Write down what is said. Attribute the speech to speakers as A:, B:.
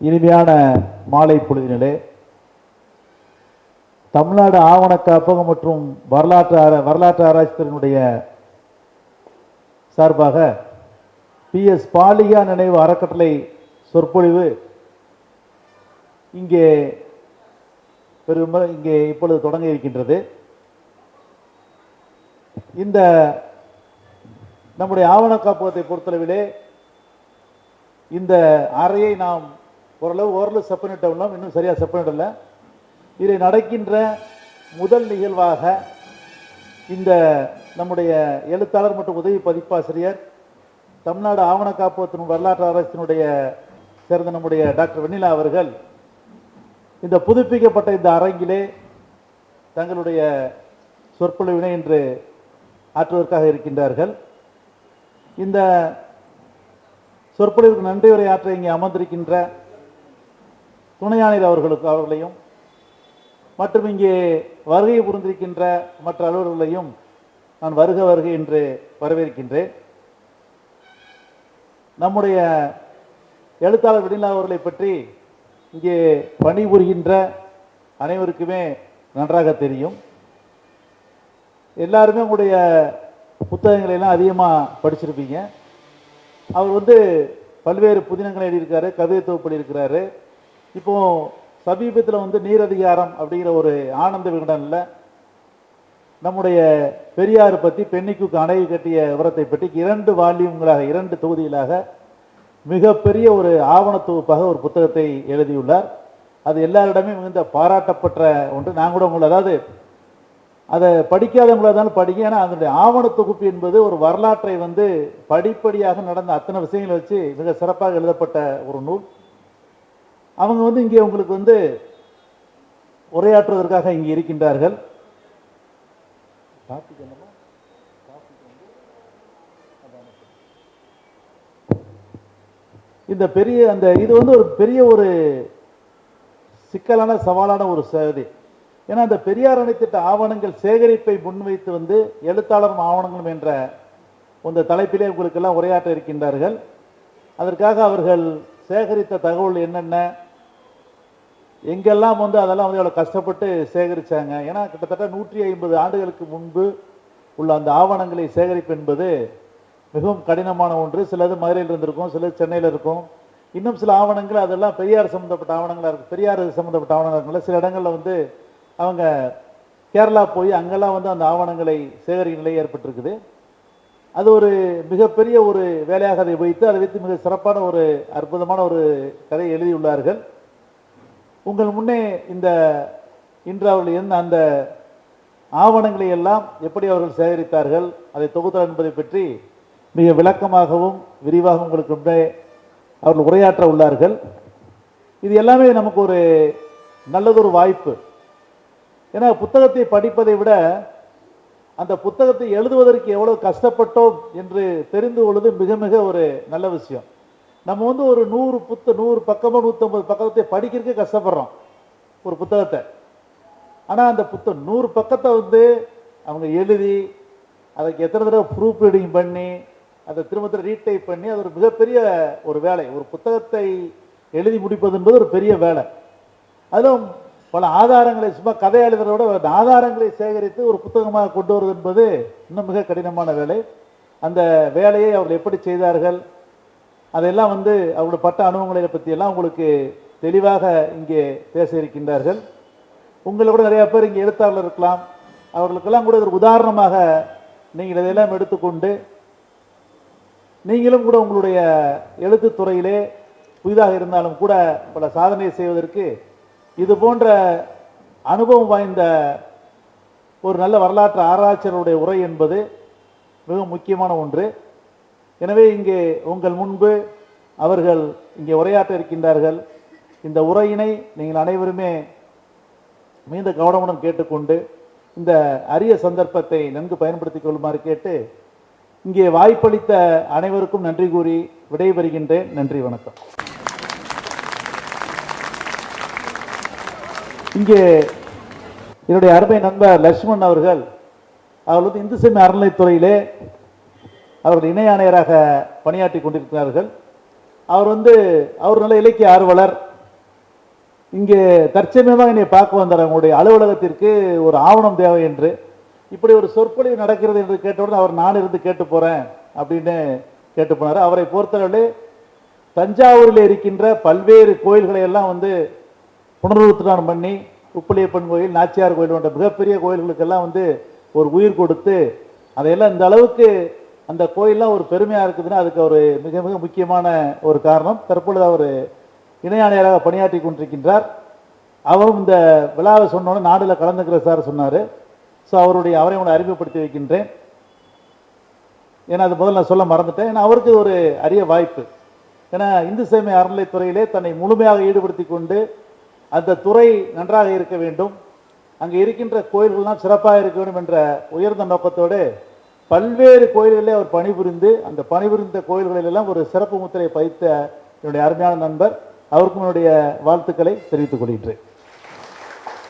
A: இனிமையான மாலை பொழுதினிலே தமிழ்நாடு ஆவண காப்பகம் மற்றும் வரலாற்று வரலாற்று ஆராய்ச்சித்தினுடைய சார்பாக பி. எஸ். பாலிகா நினைவு அறக்கட்டளை சொற்பொழிவு இங்கே பெரும் இங்கே இப்பொழுது தொடங்க இருக்கின்றது. இந்த நம்முடைய ஆவண காப்பகத்தை பொறுத்தளவிலே இந்த அறையை நாம் ஓரளவு ஓரளவு செப்பனிட்டோம் இன்னும் சரியாக செப்பனிடல இதை நடக்கின்ற முதல் நிகழ்வாக இந்த நம்முடைய எழுத்தாளர் மற்றும் உதவி பதிப்பாசிரியர் தமிழ்நாடு ஆவண காப்பகத்தின் வரலாற்று ஆராய்ச்சியினுடைய சேர்ந்த நம்முடைய டாக்டர் வெண்ணிலா அவர்கள் இந்த புதுப்பிக்கப்பட்ட இந்த அரங்கிலே தங்களுடைய சொற்பொழிவினை இன்று ஆற்றுவதற்காக இருக்கின்றார்கள். இந்த சொற்பொழிவுக்கு நன்றி உரை ஆற்ற இங்கே அமர்ந்திருக்கின்ற துணை அவர்களுக்கு அவர்களையும் மற்றும் இங்கே வருகை புரிந்திருக்கின்ற மற்ற அலுவலர்களையும் நான் வருக வருக என்று வரவேற்கின்றேன். நம்முடைய எழுத்தாளர் வெண்ணிலா அவர்களை பற்றி இங்கே பணிபுரிகின்ற அனைவருக்குமே நன்றாக தெரியும். எல்லாருமே உங்களுடைய புத்தகங்களை எல்லாம் அதிகமாக படிச்சிருப்பீங்க. அவர் வந்து பல்வேறு புதினங்களை எழுதியிருக்காரு கவிதை தொகுப்பு எழுதியிருக்கிறாரு இப்போ சமீபத்தில் வந்து நீரதிகாரம் அப்படிங்கிற ஒரு ஆனந்த விகடனில் நம்முடைய பெரியார் பற்றி பெண்ணிக்கு அணைவு கட்டிய விவரத்தை பற்றி இரண்டு வால்யூம்களாக இரண்டு தொகுதிகளாக மிகப்பெரிய ஒரு ஆவண தொகுப்பாக ஒரு புத்தகத்தை எழுதியுள்ளார். அது எல்லாரிடமே மிகுந்த பாராட்டப்பட்ட ஒன்று. நான் கூட உங்களை அதாவது அதை படிக்காதவங்களா இருந்தாலும் படிங்க. ஏன்னா அதனுடைய ஆவண தொகுப்பு என்பது ஒரு வரலாற்றை வந்து படிப்படியாக நடந்த அத்தனை விஷயங்களை வச்சு மிக சிறப்பாக எழுதப்பட்ட ஒரு நூல். அவங்க வந்து இங்கே உங்களுக்கு வந்து உரையாற்றுவதற்காக இங்கே இருக்கின்றார்கள். டாபிக் என்னமா இந்த பெரிய அந்த இது வந்து ஒரு பெரிய ஒரு சிக்கலான சவாலான ஒரு சேவை ஏன்னா அந்த பெரியார் அணைத்திட்ட ஆவணங்கள் சேகரிப்பை முன்வைத்து வந்து எழுத்தாளரும் ஆவணங்களும் என்ற இந்த தலைப்பிலே உங்களுக்கெல்லாம் உரையாற்ற இருக்கின்றார்கள். அதற்காக அவர்கள் சேகரித்த தகவல் என்னென்ன? எங்கெல்லாம் வந்து அதெல்லாம் வந்து எவ்வளோ கஷ்டப்பட்டு சேகரிச்சாங்க? ஏன்னா கிட்டத்தட்ட நூற்றி ஐம்பது ஆண்டுகளுக்கு முன்பு உள்ள அந்த ஆவணங்களை சேகரிப்பு என்பது மிகவும் கடினமான ஒன்று. சிலது மதுரையில் இருந்திருக்கும் சிலது சென்னையில் இருக்கும். இன்னும் சில ஆவணங்கள் அதெல்லாம் பெரியார் சம்மந்தப்பட்ட ஆவணங்களாக இருக்கும் பெரியார் சம்மந்தப்பட்ட ஆவணங்களாக இருக்கும்ல. சில இடங்களில் வந்து அவங்க கேரளா போய் அங்கெல்லாம் வந்து அந்த ஆவணங்களை சேகரிக்கும் நிலை ஏற்பட்டிருக்குது. அது ஒரு மிகப்பெரிய ஒரு வேலையாக அதை வைத்து அதை வைத்து மிக சிறப்பான ஒரு அற்புதமான ஒரு கதையை எழுதியுள்ளார்கள். உங்கள் முன்னே இந்த இன்று அவர்கள் என்ன அந்த ஆவணங்களை எல்லாம் எப்படி அவர்கள் சேகரித்தார்கள் அதை தொகுத்தார் என்பதை பற்றி மிக விளக்கமாகவும் விரிவாகவும் உங்களுக்கு முன்னே அவர்கள் உரையாற்ற உள்ளார்கள். இது எல்லாமே நமக்கு ஒரு நல்லதொரு வாய்ப்பு. ஏன்னா புத்தகத்தை படிப்பதை விட அந்த புத்தகத்தை எழுதுவதற்கு எவ்வளவு கஷ்டப்பட்டோம் என்று தெரிந்து கொள்வது மிக மிக ஒரு நல்ல விஷயம். நம்ம வந்து ஒரு நூறு புத்த நூறு பக்கமோ நூற்றம்பது பக்கத்தை படிக்கிறதுக்கே கஷ்டப்படுறோம் ஒரு புத்தகத்தை. ஆனால் அந்த புத்தகம் நூறு பக்கத்தை வந்து அவங்க எழுதி அதுக்கு எத்தனை தடவை ப்ரூஃப் ரீடிங் பண்ணி அதை திரும்ப திரும்ப ரீடைப் பண்ணி அது ஒரு மிகப்பெரிய ஒரு வேலை. ஒரு புத்தகத்தை எழுதி முடிப்பது என்பது ஒரு பெரிய வேலை. அதுவும் பல ஆதாரங்களை சும்மா கதை எழுதுறத விட அந்த ஆதாரங்களை சேகரித்து ஒரு புத்தகமாக கொண்டு வருவது என்பது இன்னும் மிக கடினமான வேலை. அந்த வேலையை அவர்கள் எப்படி செய்தார்கள்? அதெல்லாம் வந்து அவருடைய பட்ட அனுபவங்களை பற்றியெல்லாம் உங்களுக்கு தெளிவாக இங்கே பேச இருக்கின்றார்கள். உங்களை கூட நிறையா பேர் இங்கே எழுத்தாளர் இருக்கலாம். அவர்களுக்கெல்லாம் கூட ஒரு உதாரணமாக நீங்கள் இதையெல்லாம் எடுத்துக்கொண்டு நீங்களும் கூட உங்களுடைய எழுத்துத்துறையிலே புதிதாக இருந்தாலும் கூட பல சாதனை செய்வதற்கு இது போன்ற அனுபவம் வாய்ந்த ஒரு நல்ல வரலாற்று ஆராய்ச்சியருடைய உரை என்பது மிக முக்கியமான ஒன்று. எனவே இங்கே உங்கள் முன்பு அவர்கள் இங்கே உரையாற்ற இருக்கின்றார்கள். இந்த உரையினை நீங்கள் அனைவருமே மிகுந்த கவனமுடன் கேட்டுக்கொண்டு இந்த அரிய சந்தர்ப்பத்தை நன்கு பயன்படுத்திக் கொள்ளுமாறு கேட்டு இங்கே வாய்ப்பளித்த அனைவருக்கும் நன்றி கூறி விடைபெறுகின்றேன். நன்றி வணக்கம். இங்கே என்னுடைய அருமை நண்பர் லட்சுமண் அவர்கள் அவர் வந்து இந்து சமய அறநிலைத்துறையிலே அவர்கள் இணை ஆணையராக பணியாற்றி கொண்டிருக்கிறார்கள். அவர் வந்து அவர் நல்ல இலக்கிய ஆர்வலர். இங்கே தற்சமயமாக என்னை பார்க்க வந்தார். அவங்களுடைய அலுவலகத்திற்கு ஒரு ஆவணம் தேவை என்று. இப்படி ஒரு சொற்பொழிவு நடக்கிறது என்று கேட்டவுடன் அவர் நான் இருந்து கேட்டு போறேன் அப்படின்னு கேட்டு போனார். அவரை பொறுத்தவரை தஞ்சாவூரில் இருக்கின்ற பல்வேறு கோயில்களை எல்லாம் வந்து புனருத்தானம் பண்ணி உப்பிலியப்பன் கோயில் நாச்சியார் கோயில் போன்ற மிகப்பெரிய கோயில்களுக்கெல்லாம் வந்து ஒரு உயிர் கொடுத்து அதையெல்லாம் இந்த அளவுக்கு அந்த கோயில்லாம் ஒரு பெருமையாக இருக்குதுன்னா அதுக்கு ஒரு மிக மிக முக்கியமான ஒரு காரணம். தற்பொழுது அவர் இணை ஆணையராக பணியாற்றி கொண்டிருக்கின்றார். அவரும் இந்த விழாவை சொன்னோன்னே நாடுல கலந்துக்கிற சார் சொன்னார். ஸோ அவருடைய அவரை உங்களை அறிமுகப்படுத்தி வைக்கின்றேன். ஏன்னா அது முதல்ல நான் சொல்ல மறந்துட்டேன். ஏன்னா அவருக்கு ஒரு அரிய வாய்ப்பு. ஏன்னா இந்து சேமை அறநிலைத்துறையிலே தன்னை முழுமையாக ஈடுபடுத்தி கொண்டு அந்த துறை நன்றாக இருக்க வேண்டும். அங்கே இருக்கின்ற கோயில்கள்லாம் சிறப்பாக இருக்க வேண்டும் என்ற உயர்ந்த நோக்கத்தோடு பல்வேறு கோயில்களில் அவர் பணிபுரிந்து அந்த பணிபுரிந்த கோயில்களிலெல்லாம் ஒரு சிறப்பு முத்திரை பதித்த என்னுடைய அருமையான நண்பர். அவருக்கும் என்னுடைய வாழ்த்துக்களை தெரிவித்துக் கொள்கின்றேன்.